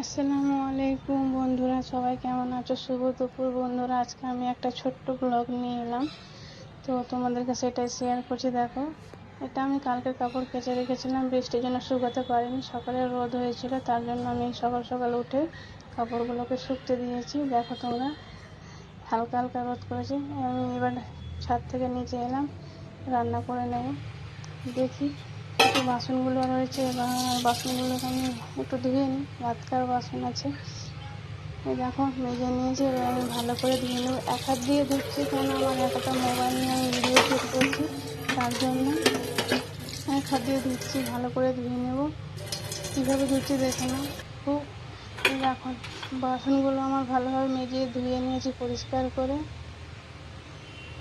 আসসালামু আলাইকুম বন্ধুরা, সবাই কেমন আছো? শুভ দুপুর বন্ধুরা, আজকে আমি একটা ছোট্ট ব্লগ নিয়ে এলাম। তো তোমাদেরকে সেটাই শেয়ার করছি, দেখো। এটা আমি কালকে কাপড় কেচে রেখেছিলাম, বৃষ্টির জন্য শুকাতে পারিনি, সকালে রোদ হয়েছিল, তার জন্য আমি সকাল সকাল উঠে কাপড়গুলোকে শুকতে দিয়েছি। দেখো তোমরা, হালকা হালকা রোদ করেছে। আমি এবার ছাদ থেকে নিচে এলাম, রান্না করে নেব। দেখি। একটু বাসনগুলো রয়েছে বাসনগুলোকে আমি একটু ধুয়ে নিই খাওয়ার বাসন আছে। এই দেখো মেজে নিয়েছি, এবার আমি ভালো করে ধুয়ে নেব। এক হাত দিয়ে ধুচ্ছি কেন? আমার এক একটা মোবাইল নিয়ে আমি ভিডিও শুট করছি, তার জন্য এক হাত দিয়ে ধুচ্ছি, ভালো করে ধুয়ে নেব। কীভাবে ধুচ্ছি দেখে না খুব দেখো, বাসনগুলো আমার ভালোভাবে মেজে ধুয়ে নিয়েছি পরিষ্কার করে।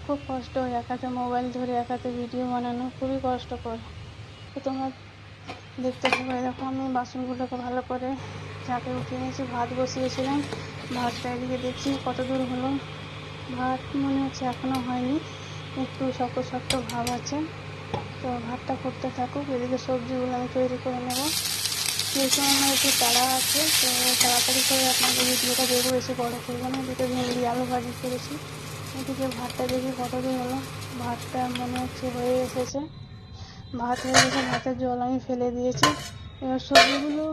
খুব কষ্ট হয়, এক হাতে মোবাইল ধরে, এক হাতে ভিডিও বানানো, খুবই কষ্টকর। তো তোমরা দেখতে পাবে, দেখো আমি বাসনগুলোকে ভালো করে চাপে উঠিয়ে নিয়েছি। ভাত বসিয়েছিলাম, ভাতটা এদিকে দেখছি কত দূর হলো। ভাত মনে হচ্ছে এখনও হয়নি, একটু শক্ত শক্ত ভাব আছে। তো ভাতটা করতে থাকুক, এদিকে সবজিগুলো আমি তৈরি করে নেব। যেহেতু আমার একটু তাড়া আছে, তো তাড়াতাড়ি করে আপনাদের ভিডিওটা দেবো বেশি বড়ো করব না। দুটো ভেন্ডি আলু ভাজি করেছি। এদিকে ভাতটা দেখি কত দূর হলো। ভাতটা মনে হচ্ছে হয়ে এসেছে। ভাত হয়ে গেছে ভাতের জল আমি ফেলে দিয়েছি। এবার সবজিগুলো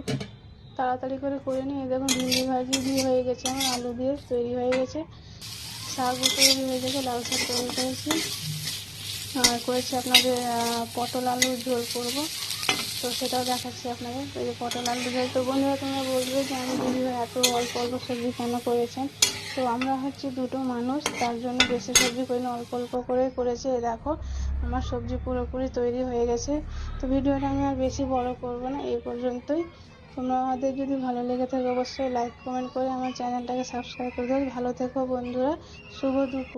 তাড়াতাড়ি করে করে এই দেখুন ভিন্ডি ভাজি দিয়ে হয়ে গেছে আমার, আলু দিয়ে তৈরি হয়ে গেছে। শাকও তৈরি হয়ে গেছে লাল শাক তৈরি করেছি। আর করেছি আপনাদের পটল আলুর ঝোল করব। তো সেটাও দেখাচ্ছি আপনাদের। এই যে পটল আলু ঝোল, তো বন্ধুরা তোমরা বলবে যে আমি দিদি এত অল্প অল্প সবজি কেন করেছেন? তো আমরা হচ্ছে দুটো মানুষ, তার জন্য বেশি সবজি করি অল্প অল্প করে করেছি। দেখো আমার সবজি পুরোপুরি তৈরি হয়ে গেছে। তো ভিডিওটা আমি আর বেশি বড় করব না, এই পর্যন্তই। তোমরা আমাদের যদি ভালো লেগে থাকে, অবশ্যই লাইক কমেন্ট করে আমার চ্যানেলটাকে সাবস্ক্রাইব করে দেবে ভালো থেকো বন্ধুরা, শুভ দুপুর।